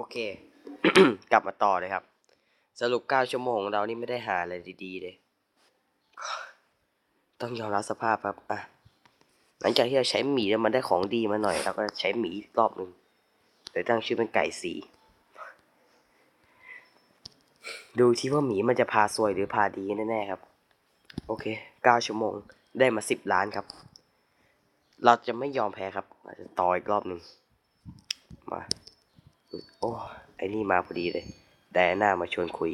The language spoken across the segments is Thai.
โอเค กลับมาต่อเลยครับ สรุป9ชั่วโมงของเรานี่ไม่ได้หาอะไรดีๆเลย ต้องยอมรับสภาพครับ อะ หลังจากที่เราใช้หมีแล้วมันได้ของดีมาหน่อยเราก็ใช้หมีอีกรอบหนึ่งเลยตั้งชื่อเป็นไก่สีดูที่ว่าหมีมันจะพาซวยหรือพาดีแน่ๆครับ โอเค9ชั่วโมงได้มา10ล้านครับ เราจะไม่ยอมแพ้ครับจะต่ออีกรอบหนึ่งมา โอ้ไอ้นี่มาพอดีเลยแดน่ามาชวนคุย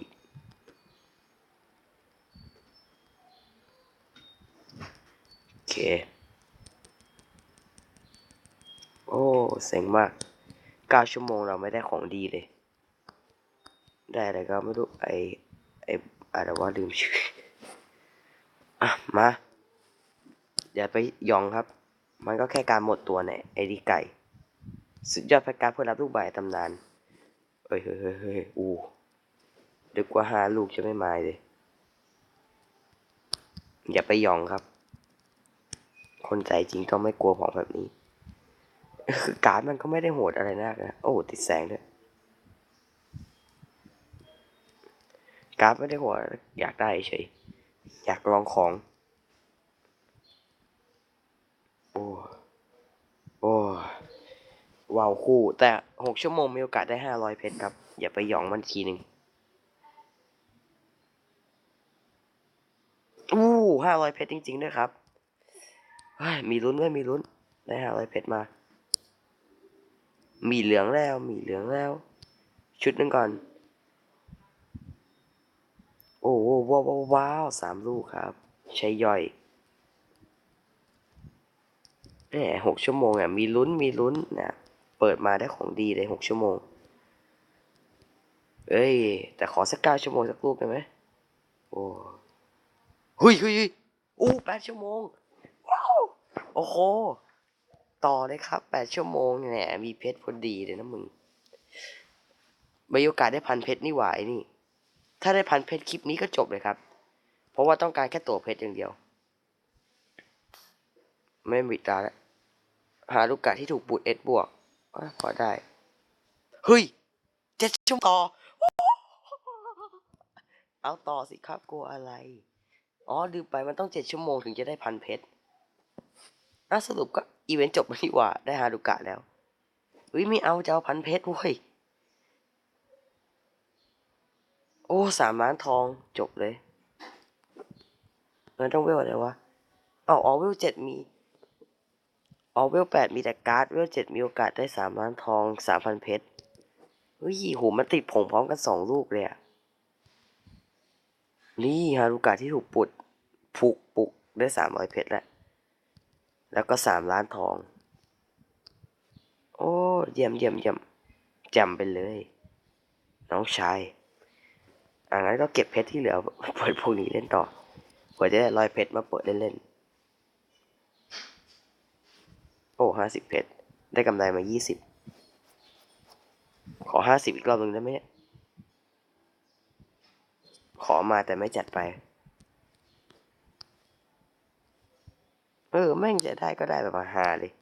โอเค โอ้เซ็งมากเก้าชั่วโมงเราไม่ได้ของดีเลย ได้อะไรก็ไม่รู้ ไอไออะไรว่าลืมชื่อ อะ มา อย่าไปยองครับ มันก็แค่การหมดตัวเนี่ยไอดีไก่ สุดยอดแพ็กการเพื่อรับลูกใบตำนานเฮ้ยเฮ้ยเฮ้ยอู้ดึกกว่าห้าลูกจะไม่มาเลย อย่าไปยองครับ คนใจจริงก็ไม่กลัวของแบบนี้ คือการ์ดมันก็ไม่ได้โหดอะไรนักนะ โอ้ติดแสงด้วย การ์ดไม่ได้โหดอยากได้เฉย อยากลองของ โอ้ ว้าวคู่ แต่หกชั่วโมงมีโอกาสได้ห้าร้อยเพชรครับ อย่าไปหยองมันทีหนึ่งอู้ห้าร้อยเพชรจริง ๆ ด้วยครับมีลุ้นด้วยมีลุ้น ได้ห้าร้อยเพชรมา มีเหลืองแล้ว มีเหลืองแล้ว ชุดนึงก่อน โอ้ว้าวว้าวว้าวสามลูกครับ ใช้ย่อยแหมหกชั่วโมงอะ มีลุ้นมีลุ้นนะ เปิดมาได้ของดีเลยหกชั่วโมง เอ้ย แต่ขอสักเก้าชั่วโมงสักลูกได้ไหมโอ้หุยหุยหุยอู้แปดชั่วโมง ว้าว โอ้โห ต่อเลยครับแปดชั่วโมงเนี่ยมีเพชรพอดีเลยนะมึงมีโอกาสได้พันเพชรนี่หว่าไอ้นี่ ถ้าได้พันเพชรคลิปนี้ก็จบเลยครับ เพราะว่าต้องการแค่ตัวเพชรอย่างเดียว ไม่มีตาแล้วหาลูกกาที่ถูกบูทเอสบวก พอได้ เฮ้ยเจ็ดชั่วโมงต่อ เอาต่อสิครับกลัวอะไร อ๋อลืมไปมันต้องเจ็ดชั่วโมงถึงจะได้พันเพชรอะสรุปก็ อีเวนต์จบมาที่ว่า ได้ฮาดูกะแล้วเฮ้ยไม่เอาจะเอาพันเพชรเว้ย โอ้สามล้านทองจบเลยมันต้องเวลอะไรวะอ๋อออเวลเจ็ดมี ออเวลแปดมีแต่การ์ดเวลเจ็ดมีโอกาสได้สามล้านทองสามพันเพชรเฮ้ยโหมันติดผงพร้อมกันสองลูกเลยอะนี่ฮารุกะที่ถูกปุดผูกปุกได้สามร้อยเพชรแล้ว แล้วก็สามล้านทอง โอ้เยี่ยมเยี่ยมเยี่ยมจำไปเลย น้องชายอ่างั้นก็เก็บเพชรที่เหลือเปิดพวกนี้เล่นต่อเผื่อจะได้ร้อยเพชรมาเปิดเล่นๆ โอ้ ห้าสิบเพชรได้กำไรมายี่สิบขอห้าสิบอีกรอบหนึ่งได้ไหมเนี่ยขอมาแต่ไม่จัดไป เออ แม่งจะได้ก็ได้แบบมาหาเลย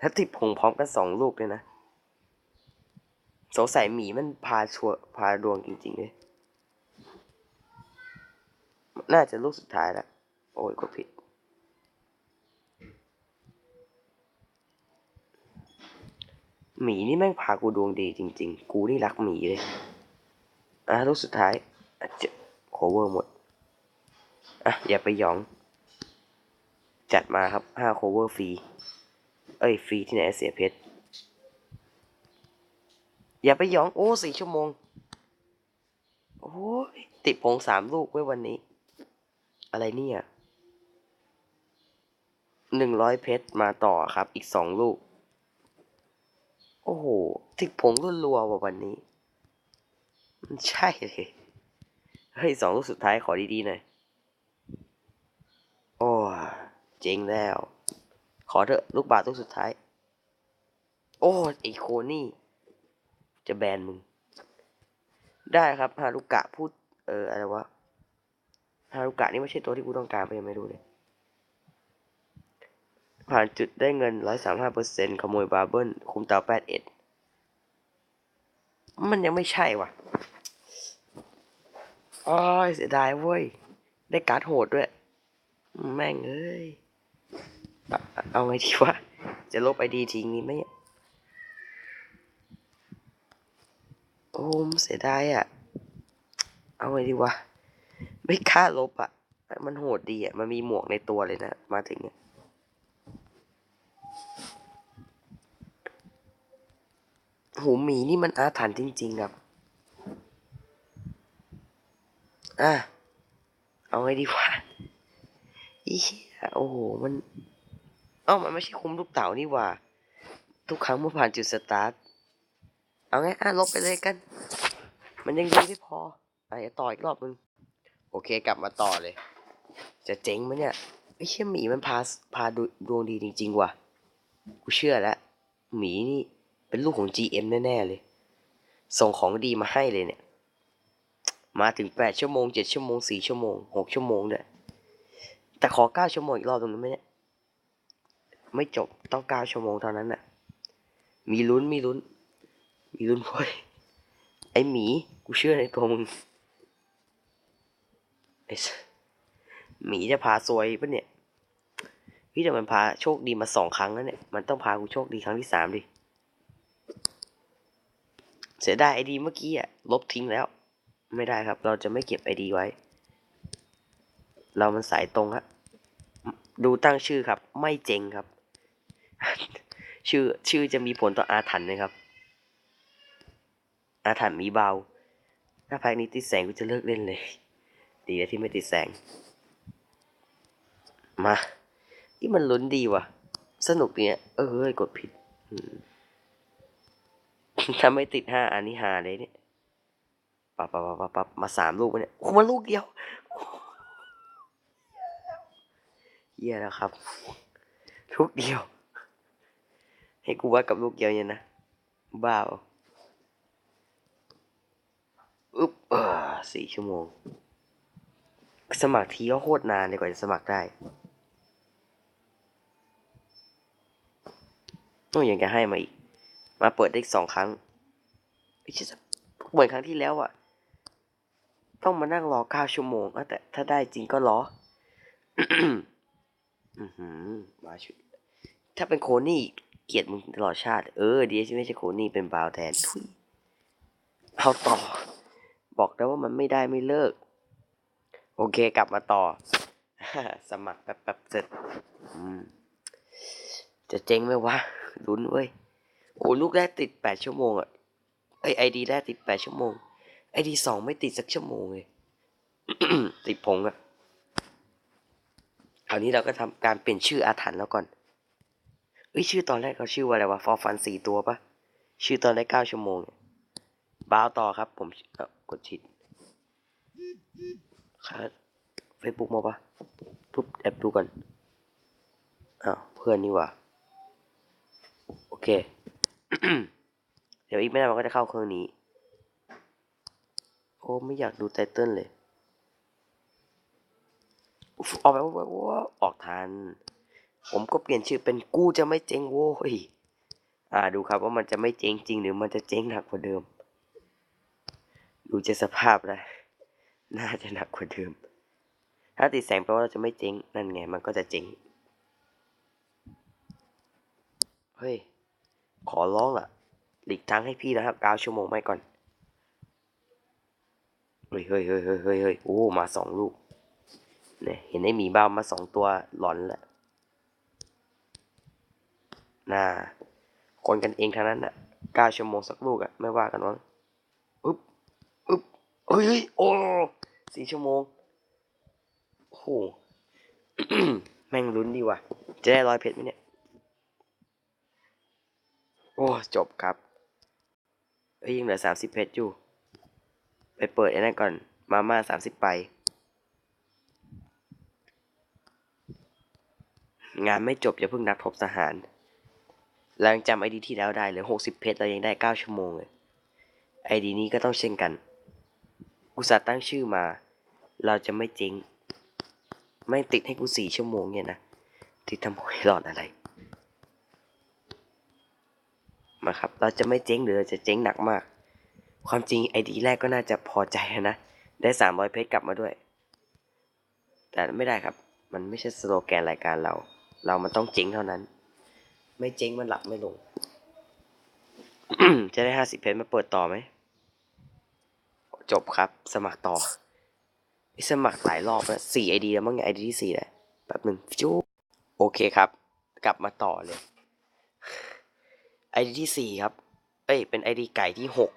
ถ้าติดพงพร้อมกันสองลูกเลยนะ สงสัยหมีมันพาชัวพาดวงจริงๆเลย น่าจะลูกสุดท้ายล้วโอ้ยกดผิด หมีนี่แม่งพากูดวงดีจริง ๆ กูนี่รักหมีเลย อะลูกสุดท้ายเจะโคเวอร์หมด อะ อย่าไปหยอง จัดมาครับห้าโคเวอร์ฟรี เอ้ยฟรีที่ไหนเสียเพชร อย่าไปหยอง โอ้สี่ชั่วโมง โอ้ยติดผงสามลูกไว้วันนี้ อะไรเนี่ยหนึ่งร้อยเพชรมาต่อครับ อีกสองลูก อ้โหติดผงรัวๆว่ะวันนี้ มันใช่เลย เฮ้ยสองลูกสุดท้ายขอดีๆหน่อยโอ้เจ๋งแล้ว ขอเถอะลูกบาทลูกสุดท้าย โอ้ไอโคนี่ จะแบนมึง ได้ครับฮารุกะพูด เอออะไรวะฮารุกะนี่ไม่ใช่ตัวที่กูต้องการไปยังไม่รู้เลย ผ่านจุดได้เงินร้อยสามห้าเปอร์เซ็นต์ขโมยบาเบิลคุมเตาแปดเอ็ดมันยังไม่ใช่ว่ะอ้อยเสียดายเว้ย ได้การ์ดโหดด้วย แม่งเอ้ย เอาไงดีวะ จะลบไอดีทิ้งนี้ไหมโอ้มเสียดายอะ เอาไงดีวะ ไม่กล้าลบอะ มันโหดดีอะ มันมีหมวกในตัวเลยนะ มาถึงเนี่ หูหมีนี่มันอาถรรพ์จริง ๆ ครับ อะ เอาไงดีวะอีเหี้ยโอ้โห มัน เอ้ามันไม่ใช่คุ้มลูกเต๋านี่ว่า ทุกครั้งเมื่อผ่านจุดสตาร์ท เอาไง อะ ลบไปเลยกัน มันยังดีไม่พออะเดี๋ยวต่ออีกรอบนึง โอเค กลับมาต่อเลย จะเจ๊งไหมเนี่ยไอ้เชี่ยหมีมันพาพาดวงดีจริง ๆ ว่ะ กูเชื่อแล้ว หมีนี่ เป็นลูกของ GM แน่ๆเลย ส่งของดีมาให้เลยเนี่ย มาถึงแปดชั่วโมงเจ็ดชั่วโมงสี่ชั่วโมงหกชั่วโมงด้วยแต่ขอเก้าชั่วโมงอีกรอบตรงนั้นไหมเนี่ยไม่จบต้องเก้าชั่วโมงเท่านั้นน่ะ มีลุ้นมีลุ้น มีลุ้นเว้ยไอหมี กูเชื่อในตัวมึงไอหมีจะพาซวยปะเนี่ยพี่แต่มันพาโชคดีมาสองครั้งแล้วเนี่ย มันต้องพากูโชคดีครั้งที่สามดิ เสียดายไอดีเมื่อกี้อะลบทิ้งแล้ว ไม่ได้ครับ เราจะไม่เก็บไอดีไว้ เรามันสายตรงครับดูตั้งชื่อครับ ไม่เจ๋งครับ ชื่อชื่อจะมีผลต่ออาถรรพ์นะครับ อาถรรพ์มีเบา ถ้าแพ็กนี้ติดแสงกูจะเลิกเล่นเลย ดีแล้วที่ไม่ติดแสง มาที่มันลุ้นดีว่ะ สนุกเนี่ยเออเฮ้ยกดผิด อืม ถ้าไม่ติดห้าอันนี้หาเลยเนี่ยปับปับปับปับปับมาสามลูกวเนี่ยโอ้มาลูกเดียวเยี่ยแล้วครับลูกเดียว ให้กูวัดกับลูกเดียวเนี่ยนะบ้าเปล่าอึ๊บเออสี่ชั่วโมง สมัครทีก็โคตรนานเลยกว่าจะสมัครได้ต้องยังจะให้มาอีก มาเปิดได้อีกสองครั้งไม่ใช่เหมือนครั้งที่แล้วอะต้องมานั่งรอเก้าชั่วโมงอะแต่ถ้าได้จริงก็รออือหือมาชุดถ้าเป็นโคนี่เกลียดมึงตลอดชาติ เออดีที่ไม่ใช่โคนี่เป็นบาวแทนทุยเอาต่อ บอกแล้วว่ามันไม่ได้ไม่เลิก โอเคกลับมาต่อ สมัครแป๊บๆเสร็จอืมจะเจ๊งไหมวะลุ้นเว้ย โอ้ลูกแรกติดแปดชั่วโมงอะไอไอดีแรกติดแปดชั่วโมง ไอดีสองไม่ติดสักชั่วโมงเลยติดผงอะคราวนี้เราก็ทำการเปลี่ยนชื่ออาถรรพ์แล้วก่อนเอ้ยชื่อตอนแรกเขาชื่อว่าอะไรวะฟอร์ฟันสี่ตัวปะชื่อตอนแรกเก้าชั่วโมงเนี่ยบาวต่อครับ ผมกดชิดครับเฟซบุ๊กมาปะปุ๊บแอบดูก่อนอ้าวเพื่อนนี่ว่าโอเค เดี๋ยวอีกไม่นานมันก็จะเข้าเครื่องนี้ โอ้ไม่อยากดูไตเติ้ลเลย ออกไปว่าว่าออกทัน ผมก็เปลี่ยนชื่อเป็นกู้จะไม่เจ๊งโว้ย อ่าดูครับว่ามันจะไม่เจ๊งจริงหรือมันจะเจ๊งหนักกว่าเดิม ดูจะสภาพแล้วน่าจะหนักกว่าเดิม ถ้าติดแสงแปลว่าเราจะไม่เจ๊งนั่นไง มันก็จะเจ๊ง เฮ้ย ขอร้องล่ะ หลีกทางให้พี่นะครับเก้าชั่วโมงไม่ก่อน เฮ้ยเฮ้ยเฮ้ยเฮ้ยเฮ้ยโอ้ มาสองลูก เนี่ย เห็นไอ้หมีบ้ามาสองตัวหลอนแหละน่า คนกันเองทั้งนั้นน่ะเก้าชั่วโมงสักลูกอะไม่ว่ากันมั้งอึ๊บอึ๊บเฮ้ยเฮ้ยโอ้สี่ชั่วโมงโอ้โหแม่งลุ้นดีว่ะ จะได้ร้อยเพชรไหมเนี่ย จบครับเอ้ยยังเหลือสามสิบเพชรอยู่ ไปเปิดไอ้นั่นก่อน มาม่าสามสิบไป งานไม่จบอย่าเพิ่งนับทบทหารหลังจำไอดีที่แล้วได้เหลือหกสิบเพชรเรายังได้เก้าชั่วโมงเลยไอดีนี้ก็ต้องเช่นกันอุตส่าห์ตั้งชื่อมา เราจะไม่จริง ไม่ติดให้กูสี่ชั่วโมงเนี่ยนะ ติดทำไมหลอดอะไร มาครับ เราจะไม่เจ๊งหรือเราจะเจ๊งหนักมาก ความจริงไอดีแรกก็น่าจะพอใจนะ ได้สามร้อยเพชรกลับมาด้วย แต่ไม่ได้ครับ มันไม่ใช่สโลแกนรายการเรา เรามันต้องเจ๊งเท่านั้น ไม่เจ๊งมันหลับไม่ลง จะได้ห้าสิบเพชรมาเปิดต่อไหม จบครับ สมัครต่อสมัครหลายรอบแล้วสี่ไอดีแล้วมั้งไอดีที่สี่แหละแป๊บหนึ่งจู๊โอเคครับ กลับมาต่อเลย ไอดีที่สี่ครับ เอ้ย เป็นไอดีไก่ที่หก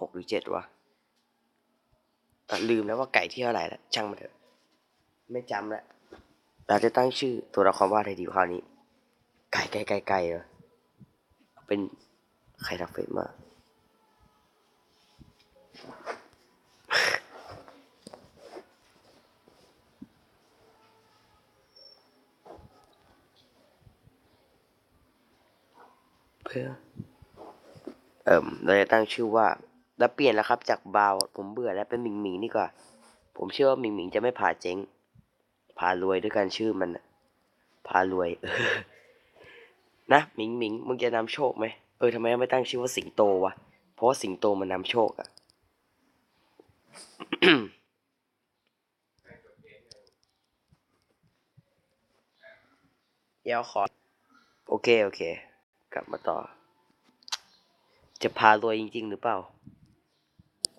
หกหรือเจ็ดวะอะลืมแล้วว่าไก่ที่เท่าไหร่แล้วช่างมันเถอะ ไม่จำแล้วเราจะตั้งชื่อตัวละครว่าอะไรดีคราวนี้ ไก่ไก่ไก่ไก่เหรอเป็นใครทักเฟซมา เอเอิ่มเราจะตั้งชื่อว่าเราเปลี่ยนแล้วครับ จากบาวผมเบื่อแล้วเป็นหมิงหมิงนี่กว่า ผมเชื่อว่าหมิงหมิงจะไม่พาเจ๊งพารวยด้วยกันชื่อมันน่ารวยนะหมิงหมิงมึงจะนำโชคไหมเออทำไมไม่ตั้งชื่อว่าสิงโตวะเพราะว่าสิงโตมันนำโชคอะเดี๋ยวขอ โอเค โอเค กลับมาต่อ จะพารวยจริง ๆ หรือเปล่า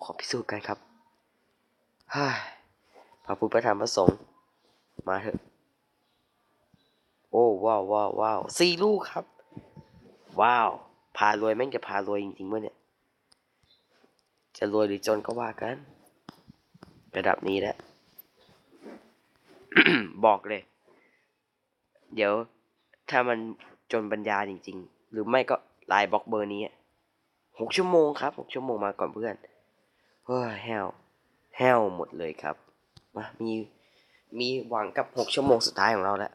ขอพิสูจน์กันครับฮ่าพระพุทธพระธรรมพระสงฆ์มาเถอะ โอ้ว้าวว้าวว้าวสี่ลูกครับ ว้าว พารวยแม่งจะพารวยจริงๆวะเนี่ย จะรวยหรือจนก็ว่ากัน ระดับนี้แล้วบอกเลย เดี๋ยวถ้ามันจนปัญญาจริง ๆ หรือไม่ก็ไลน์บล็อกเบอร์นี้หกชั่วโมงครับหกชั่วโมงมาก่อนเพื่อนเฮ้ยแฮวแฮวหมดเลยครับมามีมีหวังกับหกชั่วโมงสุดท้ายของเราแล้ว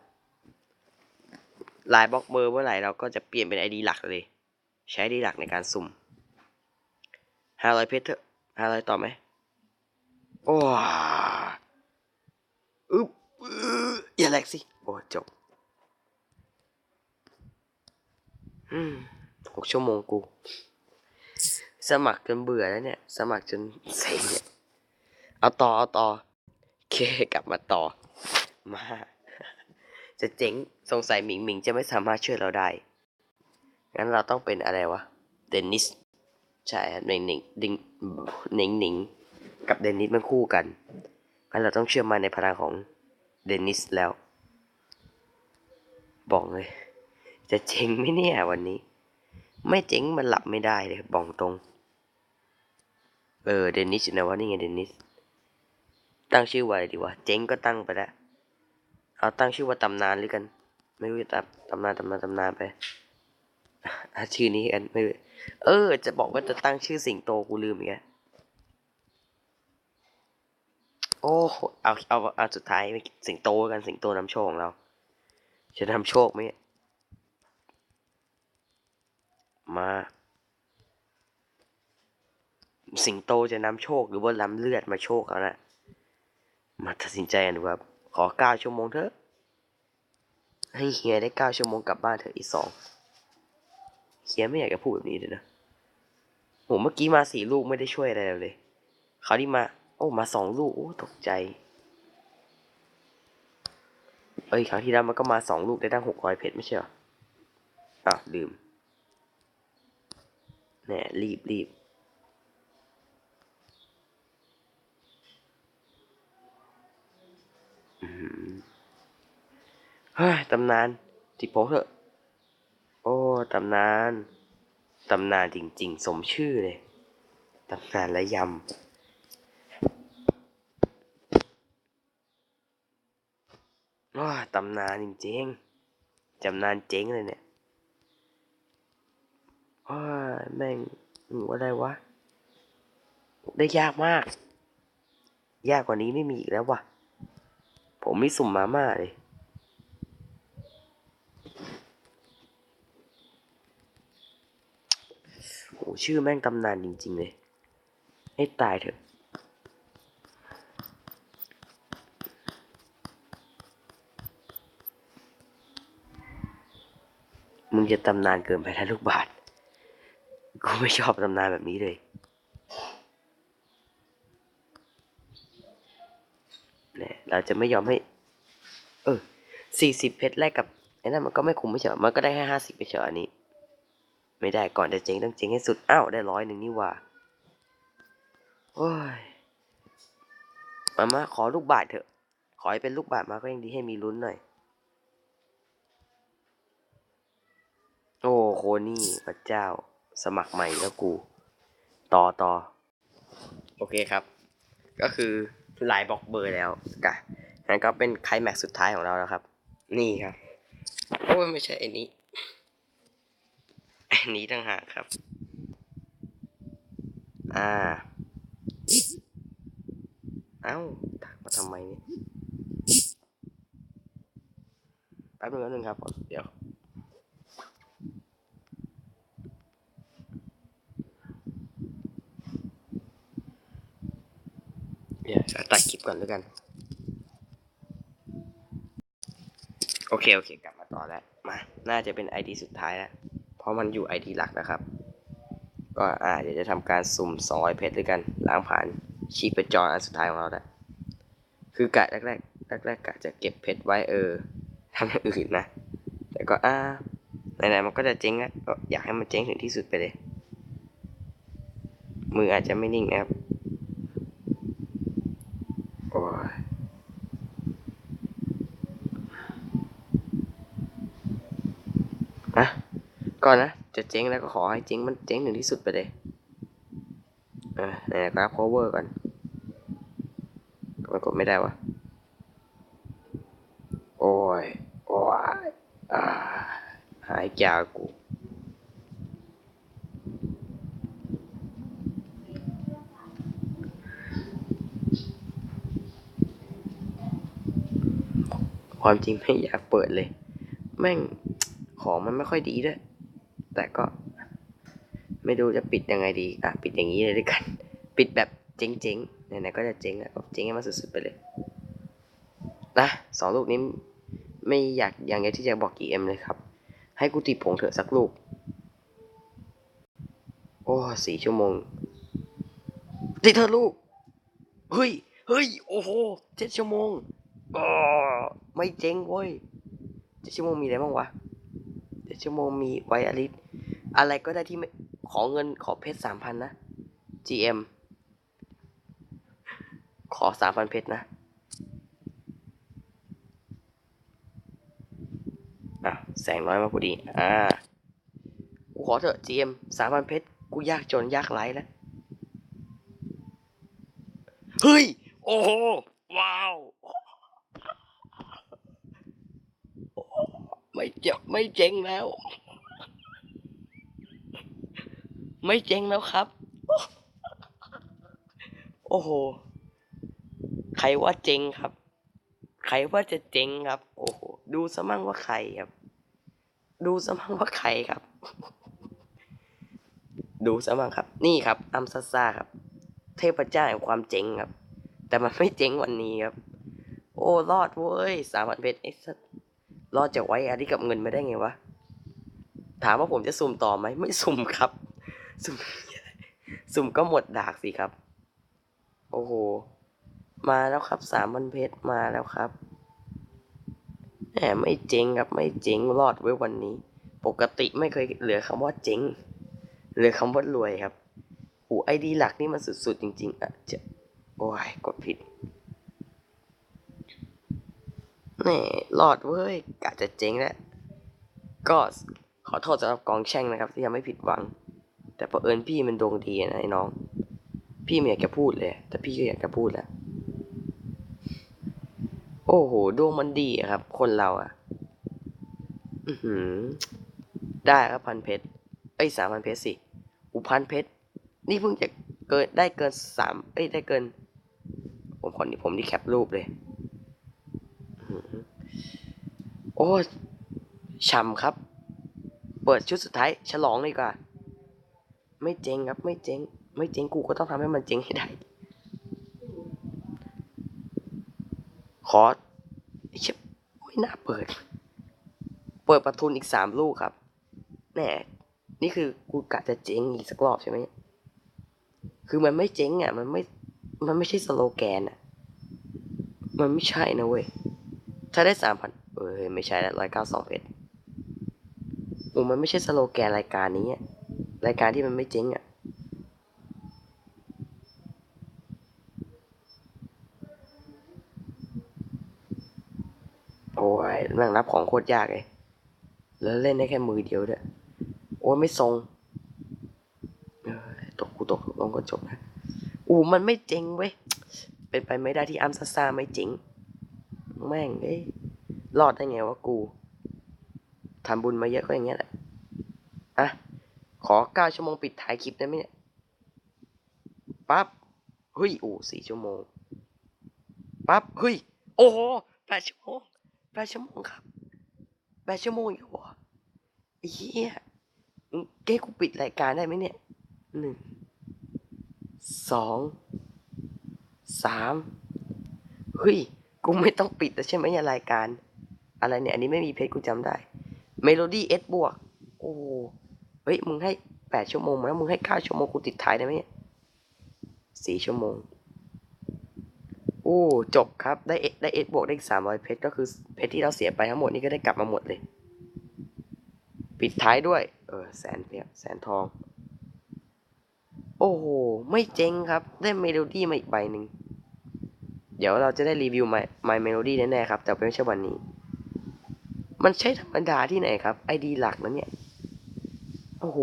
ไลน์บล็อกเบอร์เมื่อไหร่เราก็จะเปลี่ยนเป็นไอดีหลักเลย ใช้ไอดีหลักในการสุ่มห้าร้อยเพชรเถอะห้าร้อยต่อไหมโอ้อึ๊บอื้ออย่าแหลกสิ โอ้จบ อืม หกชั่วโมงกู สมัครจนเบื่อแล้วเนี่ย สมัครจนเซ็งเนี่ย เอาต่อเอาต่อโอเคกลับมาต่อ มา จะเจ๋งสงสัยหมิงหมิงจะไม่สามารถช่วยเราได้ งั้นเราต้องเป็นอะไรวะ เดนนิส ใช่หนิงหนิงดิงหนิงหนิงกับเดนนิสมันคู่กันงั้นเราต้องเชื่อมั่นในพลังของเดนนิสแล้ว บอกเลย จะเจ๋งไหมเนี่ยวันนี้ ไม่เจ๋งมันหลับไม่ได้เลยบอกตรง เออเดนิสนะวะนี่ไงเดนิส ตั้งชื่อว่าอะไรดีวะ เจ๋งก็ตั้งไปแล้ว เอาตั้งชื่อว่าตำนานหรือกัน ไม่รู้จะตำตำนานตำนานตำนานไปชื่อนี้กันไม่เออ จะบอกว่าจะตั้งชื่อสิงโตกูลืมอีกแล้วโอ้เอาเอาเอาสุดท้ายสิงโตกันสิงโตนำโชคของเรา จะนำโชคไหมเนี่ย มา สิงโตจะนำโชคหรือว่าล้ำเลือดมาโชคเอานะ มาตัดสินใจกันดูครับ ขอเก้าชั่วโมงเถอะ ให้เฮียได้เก้าชั่วโมงกลับบ้านเถอะอีกสองเฮียไม่อยากจะพูดแบบนี้เลยนะผมเมื่อกี้มาสี่ลูกไม่ได้ช่วยอะไรเลยเขาที่มา โอ้มาสองลูกโอ้ตกใจเอ้ยครั้งที่แล้วมันก็มาสองลูกได้ตั้งหกร้อยเพชรไม่ใช่เหรออะลืม แน่รีบรีบอือหือเฮ้ยตำนานติดผมเถอะ โอ้ตำนาน ตำนานจริง ๆ สมชื่อเลย ตำนานและยำว้าตำนานจริงๆจำนานเจ๊งเลยเนี่ย ว้าแม่งอะไรวะ ได้ยากมาก ยากกว่านี้ไม่มีอีกแล้ววะผมไม่สุ่มมาม่าเลยโหชื่อแม่งตำนานจริง ๆ เลย ให้ตายเถอะมึงจะตำนานเกินไปแล้วลูกบาท กูไม่ชอบตำนานแบบนี้เลย เนี่ย เราจะไม่ยอมให้ เออสี่สิบเพชรแลกกับไอ้นั่นมันก็ไม่คุ้มไม่เหรอมันก็ได้แค่ห้าสิบไปเฉยอันนี้ ไม่ได้ก่อนจะเจ๊งต้องเจ๊งให้สุด อ้าว ได้ร้อยหนึ่งนี่ว่า โอ้ย มามาขอลูกบาทเถอะ ขอให้เป็นลูกบาทมาก็ยังดีให้มีลุ้นหน่อย โอ้โคนี่พระเจ้า สมัครใหม่แล้วกู ต่อต่อโอเคครับ ก็คือลายบล็อกเบอร์แล้วกะงั้นก็เป็นไคลแม็กซ์สุดท้ายของเราแล้วครับ นี่ครับโอ้ยไม่ใช่ไอ้นี้อันนี้ต่างหากครับ อ่า เอ้าทักมาทำไมเนี่ยแป๊บนึงแป๊บนึงครับ เดี๋ยว ดี๋ยวตัดคลิปก่อนแล้วกัน โอเค โอเค กลับมาต่อแล้ว มา น่าจะเป็น ID สุดท้ายแล้ว เพราะมันอยู่ ID หลักนะครับ ก็อ่าเดี๋ยวจะทำการสุ่ม200เพชรด้วยกัน ล้างผ่านชีพจรอันสุดท้ายของเราแหละคือกะแรกแรกแรกแรกกะจะเก็บเพชรไว้เออทำอย่างอื่นนะ แต่ก็อ่าไหนๆมันก็จะเจ๊งแล้วก็อยากให้มันเจ๊งถึงที่สุดไปเลย มืออาจจะไม่นิ่งนะครับ โอ้ยอะก่อนนะ จะเจ๊งแล้วก็ขอให้เจ๊งมันเจ๊งถึงที่สุดไปเลยเออไหนๆครับ cover ก่อนทำไมกดไม่ได้วะโอ้ย โอ้ยอ่าหายยากูความจริงไม่อยากเปิดเลย แม่งของมันไม่ค่อยดีด้วย แต่ก็ ไม่รู้จะปิดยังไงดี อะ ปิดอย่างนี้เลยด้วยกัน ปิดแบบเจ๊งๆไหนๆก็จะเจ๊งอะเจ๊งให้มันสุดๆไปเลยนะสองลูกนี้ไม่อยากอย่างเดียวที่จะบอกกี่เอ็มเลยครับ ให้กูติดผงเถอะสักลูก โอ้สี่ชั่วโมง ติดเธอะลูก เฮ้ย เฮ้ย โอ้โหเจ็ดชั่วโมงอ๋อไม่เจ๊งเว้ยเจ็ดชั่วโมงมีอะไรบ้างวะ ชั่วโมงมีไวอาริสอะไรก็ได้ที่ไม่ขอเงินขอเพชรสามพันนะ GM ขอสามพันเพชรนะอะแสงน้อยมาพอดี อ่า กูขอเถอะ GM สามพันเพชร กูยากจนยากไร้แล้ว เฮ้ย โอ้โห ว้าว ไม่เจ็บไม่เจ๊งแล้ว ไม่เจ๊งแล้วครับ โอ้โห ใครว่าเจ๊งครับ ใครว่าจะเจ๊งครับ โอ้โห ดูซะมั่งว่าใครครับ ดูซะมั่งว่าใครครับ ดูซะมั่งครับ นี่ครับ อัมซาซาครับ เทพเจ้าแห่งความเจ๊งครับ แต่มันไม่เจ๊งวันนี้ครับ โอ้ รอดเว้ย สามพันเพชรไอ้สัส รอดจากไว้อาที่กับเงินไม่ได้ไงวะ ถามว่าผมจะสุ่มต่อไหม ไม่สุ่มครับ สุ่มสุ่มก็หมดดากสิครับ โอ้โห มาแล้วครับสามพันเพชรมาแล้วครับแหมไม่เจ๊งครับ ไม่เจ๊งรอดไว้วันนี้ ปกติไม่เคยเหลือคำว่าเจ๊งเหลือคำว่ารวยครับหูไอดีหลักนี่มันสุดๆจริง ๆอะจะโอ้ยกดผิด แหน่รอดเว้ยกะจะเจ๊งแล้วก็ขอโทษสำหรับกองแช่งนะครับ ที่ทำให้ผิดหวัง แต่พอเอิญพี่มันดวงดีนะไอ้น้อง พี่ไม่อยากจะพูดเลย แต่พี่ก็อยากจะพูดแหละโอ้โหดวงมันดีครับ คนเราอะ อือหือ ได้ครับพันเพชรเอ้ยสามพันเพชรสิอุพันเพชรนี่เพิ่งจะเกินได้เกินสามเอ้ยได้เกิน ผมขอนี่ผมที่แคปรูปเลยอื้อหือโอ้ช่ำครับ เปิดชุดสุดท้ายฉลองเลยดีกว่า ไม่เจ๊งครับ ไม่เจ๊ง ไม่เจ๊งกูก็ต้องทำให้มันเจ๊งให้ได้ ขอเชี่ยไม่น่าเปิด เปิดประทุนอีกสามลูกครับ แน่ นี่คือกูกะจะเจ๊งอีกสักรอบใช่ไหม คือมันไม่เจ๊งอะ มันไม่ มันไม่ใช่สโลแกนอะ มันไม่ใช่นะเว้ย ถ้าได้สามพัน ไม่ใช่แล้วร้อยเก้าสองเพชรโอ้มันไม่ใช่สโลแกนรายการนี้ รายการที่มันไม่เจ๊งอะโอ้ยนั่งนับของโคตรยากเลย แล้วเล่นได้แค่มือเดียวด้วยโอ้ยไม่ทรงตกกูตกลงก็จบนะอูมันไม่เจ๋งเว้ย เป็นไปไม่ได้ที่อัมซาซาไม่เจ๋ง แม่งเอ้ย รอดได้ไงวะกูทำบุญมาเยอะก็อย่างเงี้ยแหละอะขอเก้าชั่วโมงปิดท้ายคลิปได้ไหมเนี่ยปั๊บเฮ้ยโอ้สี่ชั่วโมงปั๊บเฮ้ยโอ้โหแปดชั่วโมงแปดชั่วโมงครับแปดชั่วโมงอีกเหรอเหี้ยเก้กูปิดรายการได้ไหมเนี่ยหนึ่งสองสามเฮ้ย กูไม่ต้องปิดแล้วใช่ไหมยรายการ อะไรเนี่ย อันนี้ไม่มีเพจกูจำได้เมโลดี้เอสบวกโอ้โหเฮ้ยมึงให้แปดชั่วโมงแล้วมึงให้เก้าชั่วโมงกูติดท้ายได้ไหมเนี่ยสี่ชั่วโมงโอ้จบครับ ได้เอได้เอสบวกได้อีกสามร้อยเพชรก็คือเพชรที่เราเสียไปทั้งหมดนี่ก็ได้กลับมาหมดเลย ปิดท้ายด้วย เออแสนเพชรแสนทอง โอ้โห ไม่เจ๊งครับ ได้เมโลดี้มาอีกใบหนึ่ง เดี๋ยวเราจะได้รีวิว My My Melody แน่ๆครับ แต่ไม่ใช่วันนี้ มันใช่ธรรมดาที่ไหนครับไอดีหลักนะเนี่ย โอ้โห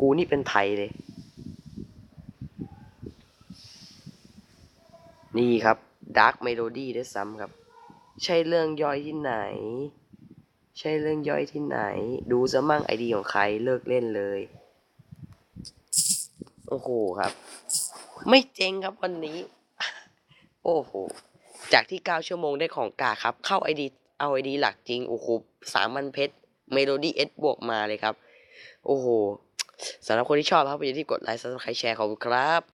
กูนี่เป็นไทยเลย นี่ครับ Dark Melody ด้วยซ้ำครับ ใช่เรื่องย่อยที่ไหน ใช่เรื่องย่อยที่ไหน ดูซะมั่งไอดีของใครเลิกเล่นเลย โอ้โหครับ ไม่เจ๊งครับวันนี้ โอ้โห จากที่ 9 ชั่วโมงได้ของกาครับ เข้าไอดี เอาไอดีหลักจริง โอ้โหสามพันเพชรเมโลดี้เอสบวกมาเลยครับ โอ้โหสำหรับคนที่ชอบครับอย่าลืมที่กดไลค์ซับสไครต์แชร์ขอบคุณครับ